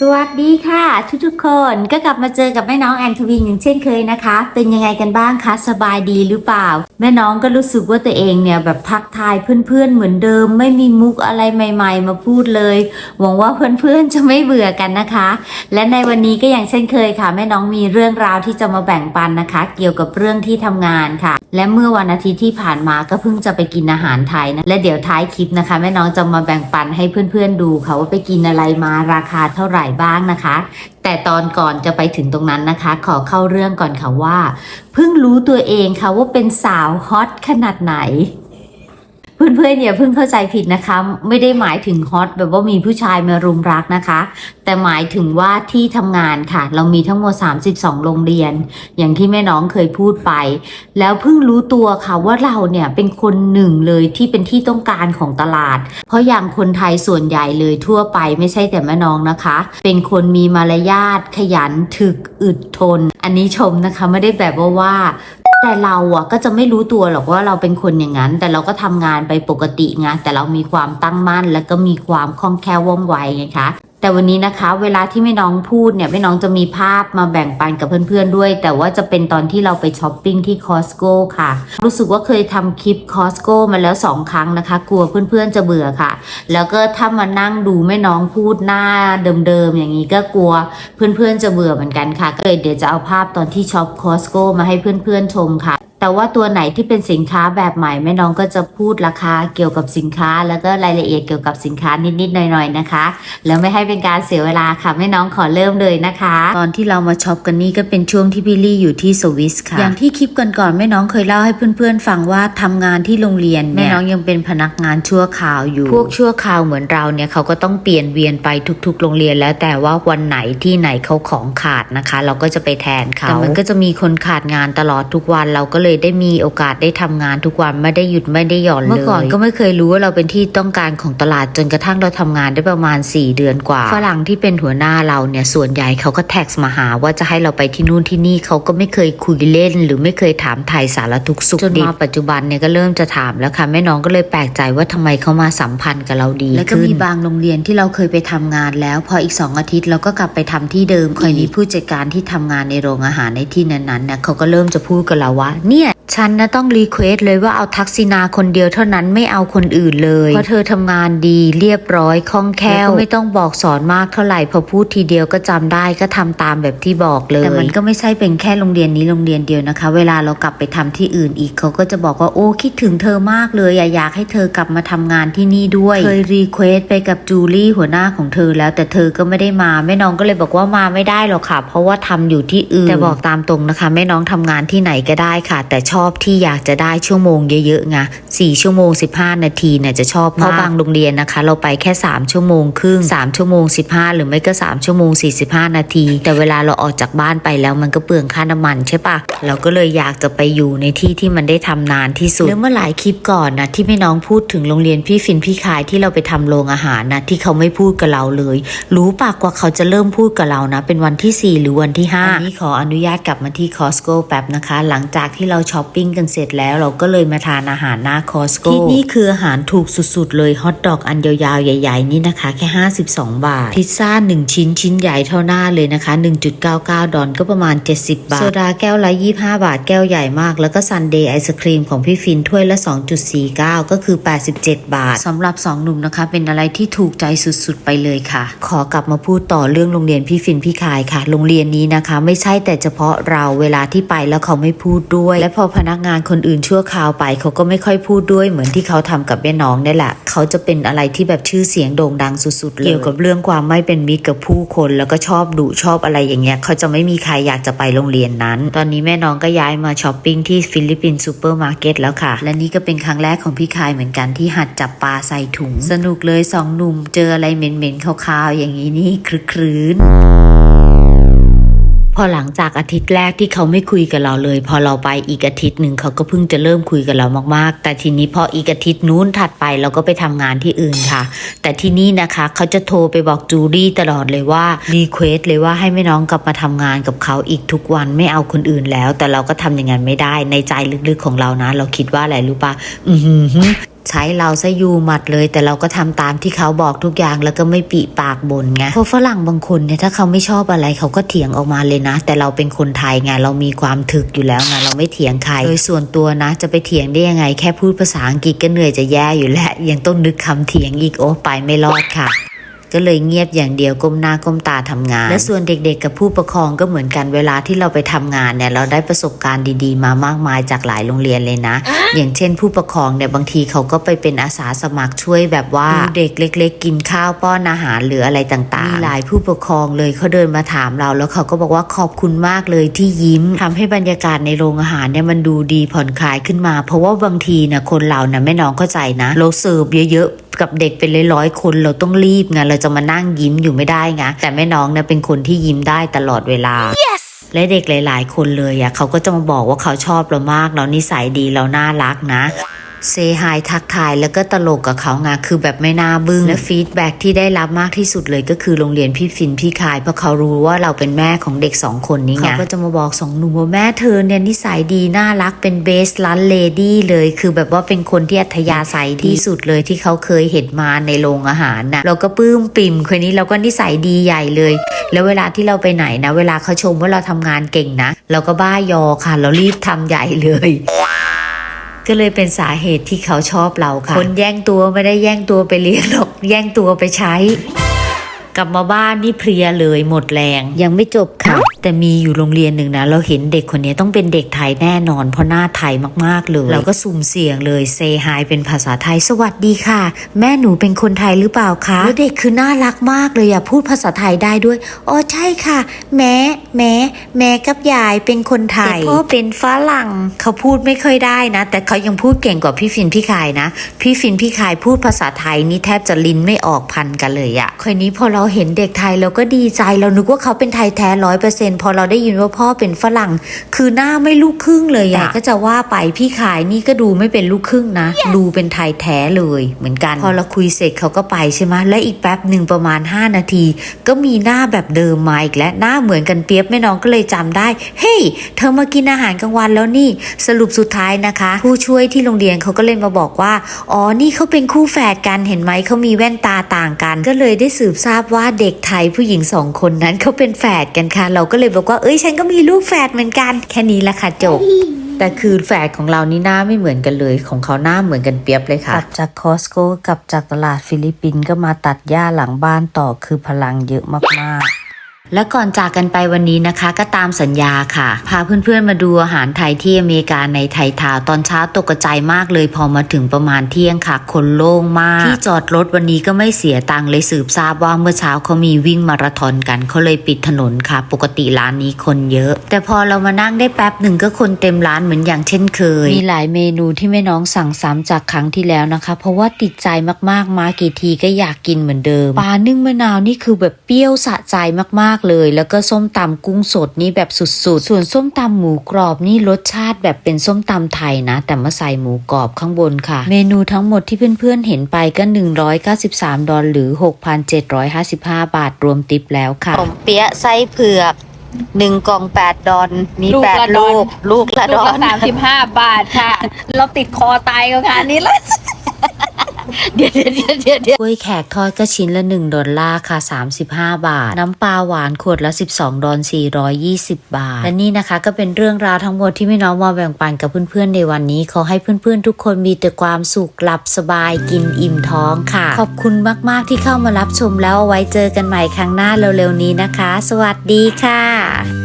สวัสดีค่ะทุกๆคนก็กลับมาเจอกับแม่น้องแอนทวินอย่างเช่นเคยนะคะ เป็นยังไงกันบ้างคะสบายดีหรือเปล่า แม่น้องก็รู้สึกว่าตัวเองเนี่ยแบบทักทายเพื่อนๆเหมือนเดิม ไม่มีมุกอะไรใหม่ ๆ มาพูดเลย หวังว่าเพื่อนๆจะไม่เบื่อกันนะคะ และในวันนี้ก็อย่างเช่นเคยค่ะ แม่น้องมีเรื่องราวที่จะมาแบ่งปันนะคะ เกี่ยวกับเรื่องที่ทำงานค่ะ และเมื่อวันอาทิตย์ที่ผ่านมาก็เพิ่งจะไปกินอาหารไทยนะ และเดี๋ยวท้ายคลิปนะคะ แม่น้องจะมาแบ่งปันให้เพื่อนๆดูค่ะว่าไปกินอะไรมาราคาเท่าไหร่บ้างนะคะ แต่ตอนก่อนจะไปถึงตรงนั้นนะคะ ขอเข้าเรื่องก่อนค่ะว่า เพิ่งรู้ตัวเองค่ะว่าเป็นสาวฮอตขนาดไหน เพื่อนๆอย่าเพิ่งเข้าใจผิดนะคะ ไม่ได้หมายถึงฮอตแบบว่ามีผู้ชายมารุมรักนะคะ แต่หมายถึงว่าที่ทำงานค่ะ เรามีทั้งหมด 32 โรงเรียน อย่างที่แม่น้องเคยพูดไป แล้วเพิ่งรู้ตัวค่ะว่าเราเนี่ยเป็นคนหนึ่งเลยที่เป็นที่ต้องการของตลาด เพราะอย่างคนไทยส่วนใหญ่เลยทั่วไปไม่ใช่แต่แม่น้องนะคะ เป็นคนมีมารยาทขยันถึกอึดทน อันนี้ชมนะคะไม่ได้แบบว่าว่า แต่เราอะก็จะไม่รู้ตัวหรอกว่าเราเป็นคนอย่างนั้น แต่เราก็ทำงานไปปกติไงแต่เรามีความตั้งมั่น แล้วก็มีความคล่องแคล่วว่องไวไงคะ แต่วันนี้นะคะ เวลาที่แม่น้องพูดเนี่ยแม่น้องจะมีภาพมาแบ่งปันกับเพื่อนๆด้วย แต่ว่าจะเป็นตอนที่เราไปช้อปปิ้งที่คอสโก้ค่ะ รู้สึกว่าเคยทำคลิปคอสโก้มาแล้วสองครั้งนะคะ กลัวเพื่อนๆจะเบื่อค่ะ แล้วก็ถ้ามานั่งดูแม่น้องพูดหน้าเดิมๆอย่างนี้ก็กลัวเพื่อนๆจะเบื่อเหมือนกันค่ะก็เลยเดี๋ยวจะเอาภาพตอนที่ช็อปคอสโก้มาให้เพื่อนๆชมค่ะ แต่ว่าตัวไหนที่เป็นสินค้าแบบใหม่แม่น้องก็จะพูดราคาเกี่ยวกับสินค้า แล้วก็รายละเอียดเกี่ยวกับสินค้านิดๆหน่อยๆนะคะ แล้วไม่ให้เป็นการเสียเวลาค่ะแม่น้องขอเริ่มเลยนะคะ ตอนที่เรามาช็อปกันนี่ก็เป็นช่วงที่พี่ลี่อยู่ที่สวิสค่ะ อย่างที่คลิปก่อนๆแม่น้องเคยเล่าให้เพื่อนๆฟังว่าทำงานที่โรงเรียนแม่น้องยังเป็นพนักงานชั่วคราวอยู่ พวกชั่วคราวเหมือนเราเนี่ยเขาก็ต้องเปลี่ยนเวียนไปทุก ๆ โรงเรียนแล้วแต่ว่าวันไหนที่ไหนเขาของขาดนะคะ เราก็จะไปแทนเขาแต่มันก็จะมีคนขาดงานตลอดทุกวันเราก็เลยได้มีโอกาสได้ทำงานทุกวันไม่ได้หยุดไม่ได้หย่อนเลย เมื่อก่อนก็ไม่เคยรู้ว่าเราเป็นที่ต้องการของตลาดจนกระทั่งเราทำงานได้ประมาณ 4 เดือนกว่า ฝรั่งที่เป็นหัวหน้าเราเนี่ยส่วนใหญ่เขาก็แท็กมาหาว่าจะให้เราไปที่นู่นที่นี่เขาก็ไม่เคยคุยเล่น หรือไม่เคยถามไทยสารทุกข์สุขจนมาปัจจุบันเนี่ยก็เริ่มจะถามแล้วค่ะแม่น้องก็เลยแปลกใจว่าทำไมเขามาสัมพันธ์กับเราดีแล้วก็มีบางโรงเรียนที่เราเคยไปทำงานแล้ว พออีก2อาทิตย์เราก็กลับไปทำที่เดิมคอยมีผู้จัดการที่ทำงานในโรงอาหารในที่นั้นๆเนี่ยเขาก็เริ่มจะพูดกับเราว่าเนี่ย ฉันนะต้องรีเควสเลยว่าเอาทักษิณาคนเดียวเท่านั้นไม่เอาคนอื่นเลย เพราะเธอทำงานดีเรียบร้อยคล่องแคล่วไม่ต้องบอกสอนมากเท่าไหร่พอพูดทีเดียวก็จำได้ก็ทำตามแบบที่บอกเลยแต่มันก็ไม่ใช่เป็นแค่โรงเรียนนี้โรงเรียนเดียวนะคะ เวลาเรากลับไปทำที่อื่นอีกเขาก็จะบอกว่าโอ้คิดถึงเธอมากเลยอะอยากให้เธอกลับมาทำงานที่นี่ด้วยเคยรีเควสไปกับจูลี่หัวหน้าของเธอแล้วแต่เธอก็ไม่ได้มาแม่น้องก็เลยบอกว่ามาไม่ได้หรอกค่ะ เพราะว่าทำอยู่ที่อื่นแต่บอกตามตรงนะคะแม่น้องทำงานที่ไหนก็ได้ค่ะ แต่ชอบที่อยากจะได้ชั่วโมงเยอะๆไงสี่ชั่วโมง 15 นาทีเนี่ยจะชอบมากเพราะบางโรงเรียนนะคะ เราไปแค่ 3 ชั่วโมงครึ่ง 3 ชั่วโมง 15 หรือไม่ก็ 3 ชั่วโมง 45 นาที แต่เวลาเราออกจากบ้านไปแล้วมันก็เปลืองค่าน้ำมันใช่ปะเราก็เลยอยากจะไปอยู่ในที่ที่มันได้ทำนานที่สุดแล้วเมื่อหลายคลิปก่อนนะที่แม่น้องพูดถึงโรงเรียนพี่ฟินพี่คายที่เราไปทำโรงอาหารนะที่เขาไม่พูดกับเราเลย รู้ปากว่าเขาจะเริ่มพูดกับเรานะ เป็นวันที่ 4 หรือวันที่5อันนี้ขออนุญาตกลับมาที่คอสโก้แป๊บนะคะ หลังจากที่เราช้อปปิ้งกันเสร็จแล้วเราก็เลยมาทานอาหารหน้าคอสโก้ที่นี่คืออาหารถูกสุดๆ เลยฮอทดอกอันยาวๆ ใหญ่ ๆ นี่นะคะ แค่ 52 บาท พิซซ่า 1 ชิ้นชิ้นใหญ่เท่าหน้าเลยนะคะ 1.99 ดอลก็ประมาณ 70 บาท โซดาแก้วละ 25 บาทแก้วใหญ่มาก แล้วก็ซันเดย์ไอศครีมของพี่ฟินถ้วยละ 2.49 ก็คือ 87 บาทสำหรับ 2 หนุ่มนะคะ เป็นอะไรที่ถูกใจสุดๆ ไปเลยค่ะ ขอกลับมาพูดต่อเรื่องโรงเรียนพี่ฟินพี่คายค่ะ โรงเรียนนี้นะคะ ไม่ใช่แต่เฉพาะเราเวลาที่ไปแล้วเขาไม่พูดด้วย และพอพนักงานคนอื่นชั่วคราวไปเขาก็ไม่ค่อยพูดด้วยเหมือนที่เขาทำกับแม่น้องนี่แหละ เขาจะเป็นอะไรที่แบบชื่อเสียงโด่งดังสุดๆเลยเกี่ยวกับเรื่องความไม่เป็นมิตรกับผู้คนแล้วก็ชอบดุชอบอะไรอย่างเงี้ยเขาจะไม่มีใครอยากจะไปโรงเรียนนั้น ตอนนี้แม่น้องก็ย้ายมาช้อปปิ้งที่ฟิลิปปินส์ซูเปอร์มาร์เก็ตแล้วค่ะ และนี่ก็เป็นครั้งแรกของพี่คายเหมือนกันที่หัดจับปลาใส่ถุง สนุกเลยสองหนุ่มเจออะไรเหม็นๆคาวๆอย่างนี้นี่คลึกครื้น พอหลังจากอาทิตย์แรกที่เขาไม่คุยกับเราเลย พอเราไปอีกอาทิตย์หนึ่งเขาก็เพิ่งจะเริ่มคุยกับเรามากๆ แต่ทีนี้พออีกอาทิตย์นู้นถัดไปเราก็ไปทำงานที่อื่นค่ะ แต่ที่นี่นะคะเขาจะโทรไปบอกจูดี้ตลอดเลยว่ารีเควสเลยว่าให้แม่น้องกลับมาทำงานกับเขาอีกทุกวันไม่เอาคนอื่นแล้ว แต่เราก็ทำอย่างนั้นไม่ได้ในใจลึกๆของเรานะ เราคิดว่าอะไรรู้ปะอือ ใช้เราซะยูหมัดเลย แต่เราก็ทำตามที่เขาบอกทุกอย่างแล้วก็ไม่ปีปากบ่นไงเพราะฝรั่งบางคนเนี่ยถ้าเขาไม่ชอบอะไรเขาก็เถียงออกมาเลยนะ แต่เราเป็นคนไทยไงเรามีความถึกอยู่แล้วไงเราไม่เถียงใครโดยส่วนตัวนะ จะไปเถียงได้ยังไง แค่พูดภาษาอังกฤษก็เหนื่อยจะแย่อยู่แล้วยังต้องนึกคำเถียงอีกโอ้ไปไม่รอดค่ะ ก็เลยเงียบอย่างเดียวก้มหน้าก้มตาทำงาน และส่วนเด็กๆ กับผู้ปกครองก็เหมือนกันเวลาที่เราไปทำงานเนี่ยเราได้ประสบการณ์ดีๆ มามากมายจากหลายโรงเรียนเลยนะ อย่างเช่น ผู้ปกครองเนี่ยบางทีเขาก็ไปเป็นอาสาสมัครช่วยแบบว่าดูเด็กเล็ก ๆ กินข้าวป้อนอาหารหรืออะไรต่างๆมีหลายผู้ปกครองเลยเขาเดินมาถามเรา แล้วเขาก็บอกว่าขอบคุณมากเลยที่ยิ้มทำให้บรรยากาศในโรงอาหารเนี่ยมันดูดีผ่อนคลายขึ้นมา เพราะว่าบางทีนะคนเรานะแม่น้องเข้าใจนะเราเสิร์ฟเยอะๆ กับเด็กเป็นร้อยๆคนเราต้องรีบไงเราจะมานั่งยิ้มอยู่ไม่ได้ไงแต่แม่น้องเนี่ยเป็นคนที่ยิ้มได้ตลอดเวลาและเด็กหลาย ๆ คนเลยอะเขาก็จะมาบอกว่าเขาชอบเรามากเรานิสัยดีเราน่ารักนะ เซฮายทักทายแล้วก็ตลกกับเขาไงคือแบบไม่น่าบึ้งและฟีดแบ็ที่ได้รับมากที่สุดเลยก็คือโรงเรียนพี่ฟินพี่คายเพราะเขารู้ว่าเราเป็นแม่ของเด็กสองคนนี้ไงเขาก็จะมาบอกสองหนุ่มว่าแม่เธอเนี่ยนิสัยดีน่ารักเป็นเบสลันเลดี้เลย คือแบบว่าเป็นคนที่อัธยาศัยที่สุดเลยที่เขาเคยเห็นมาในโรงอาหารนะเราก็ปลื้มปิ่มคนนี้เราก็นิสัยดีใหญ่เลย แล้วเวลาที่เราไปไหนนะ เวลาเขาชมว่าเราทำงานเก่งนะ เราก็บ้ายอค่ะ เรารีบทำใหญ่เลย ก็เลยเป็นสาเหตุที่เขาชอบเราค่ะ คนแย่งตัวไม่ได้แย่งตัวไปเลี้ยงหรอก แย่งตัวไปใช้ กลับมาบ้านนี่เพลียเลยหมดแรง ยังไม่จบค่ะ แต่มีอยู่โรงเรียนหนึ่งนะ เราเห็นเด็กคนนี้ต้องเป็นเด็กไทยแน่นอน เพราะหน้าไทยมากๆเลย เราก็สุ่มเสี่ยงเลยเซฮายเป็นภาษาไทยสวัสดีค่ะ แม่หนูเป็นคนไทยหรือเปล่าคะแล้วเด็กคือน่ารักมากเลยอะพูดภาษาไทยได้ด้วยอ๋อใช่ค่ะ แม่แม่แม่กับยายเป็นคนไทยแต่พ่อเป็นฝรั่งเขาพูดไม่ค่อยได้นะ แต่เขายังพูดเก่งกว่าพี่ฟินพี่คายนะ พี่ฟินพี่คายพูดภาษาไทยนี่แทบจะลิ้นไม่ออกพันกันเลยอะคราวนี้พอเราเห็นเด็กไทยเราก็ดีใจเรานึกว่าเขาเป็นไทยแท้ร้อยเปอร์เซ็นพอเราได้ยินว่าพ่อเป็นฝรั่ง คือหน้าไม่ลูกครึ่งเลยอะก็จะว่าไปพี่ขายนี่ก็ดูไม่เป็นลูกครึ่งนะ ดูเป็นไทยแท้เลยเหมือนกัน พอเราคุยเสร็จเขาก็ไปใช่ไหมและอีกแป๊บหนึ่งประมาณ 5 นาที ก็มีหน้าแบบเดิมมาอีกแล้วหน้าเหมือนกันเปียบแม่น้องก็เลยจำได้ เฮ้ยเธอมากินอาหารกลางวันแล้วนี่สรุปสุดท้ายนะคะ ผู้ช่วยที่โรงเรียนเขาก็เลยมาบอกว่าอ๋อนี่เขาเป็นคู่แฝดกันเห็นไหมเขามีแว่นตาต่างกัน ก็เลยได้สืบทราบว่าเด็กไทยผู้หญิงสองคนนั้นเขาเป็นแฝดกันค่ะ เราก็เลยบอกว่าเอ้ยฉันก็มีลูกแฝดเหมือนกัน แค่นี้ละค่ะจบ แต่คือแฝดของเรานี่หน้าไม่เหมือนกันเลย ของเขาหน้าเหมือนกันเปียบเลยค่ะกลับจากคอสโก้กลับจากตลาดฟิลิปปินส์ก็มาตัดหญ้าหลังบ้านต่อคือพลังเยอะมากๆ และก่อนจากกันไปวันนี้นะคะก็ตามสัญญาค่ะ พาเพื่อนๆมาดูอาหารไทยที่อเมริกาในไทยทาวน์ตอนเช้าตกใจมากเลยพอมาถึงประมาณเที่ยงค่ะ คนโล่งมาก ที่จอดรถวันนี้ก็ไม่เสียตังค์เลยสืบทราบว่าเมื่อเช้าเขามีวิ่งมาราธอนกันเขาเลยปิดถนนค่ะ ปกติร้านนี้คนเยอะ แต่พอเรามานั่งได้แป๊บหนึ่งก็คนเต็มร้านเหมือนอย่างเช่นเคย มีหลายเมนูที่แม่น้องสั่งซ้ำจากครั้งที่แล้วนะคะ เพราะว่าติดใจมากๆมากี่ทีก็อยากกินเหมือนเดิมปลานึ่งมะนาวนี่คือแบบเปรี้ยวสะใจมากๆเลย แล้วก็ส้มตำกุ้งสดนี่แบบสุดๆ ส่วนส้มตำหมูกรอบนี่รสชาติแบบเป็นส้มตำไทยนะ แต่มาใส่หมูกรอบข้างบนค่ะ เมนูทั้งหมดที่เพื่อนๆเห็นไปก็ 193 ดอลหรือ 6,755 บาทรวมติปแล้วค่ะผมเปี๊ยะไส้เผือกหนึ่งกล่องแปดดอนมีลูกแปดละดลูอนกลูกละลูดกอละนสามสิบห้าบาทค่ะ เราติดคอตายกับงานนี้เลยเดี๋ยว เดี๋ยวเดี๋ยวเดี๋ยวเดี๋ยวกล้วยแขกทอดก็ชิ้นละ 1 ดอลลาร์ค่ะ 35 บาท น้ำปลาหวานขวดละ 12 ดอล420 บาท และนี่นะคะก็เป็นเรื่องราวทั้งหมดที่พี่น้องมาแบ่งปันกับเพื่อนๆในวันนี้ ขอให้เพื่อนๆ ทุกคนมีแต่ความสุขหลับสบายกินอิ่มท้องค่ะ ขอบคุณมากๆที่เข้ามารับชมแล้วเอาไว้เจอกันใหม่ครั้งหน้าเร็วๆนี้นะคะ สวัสดีค่ะ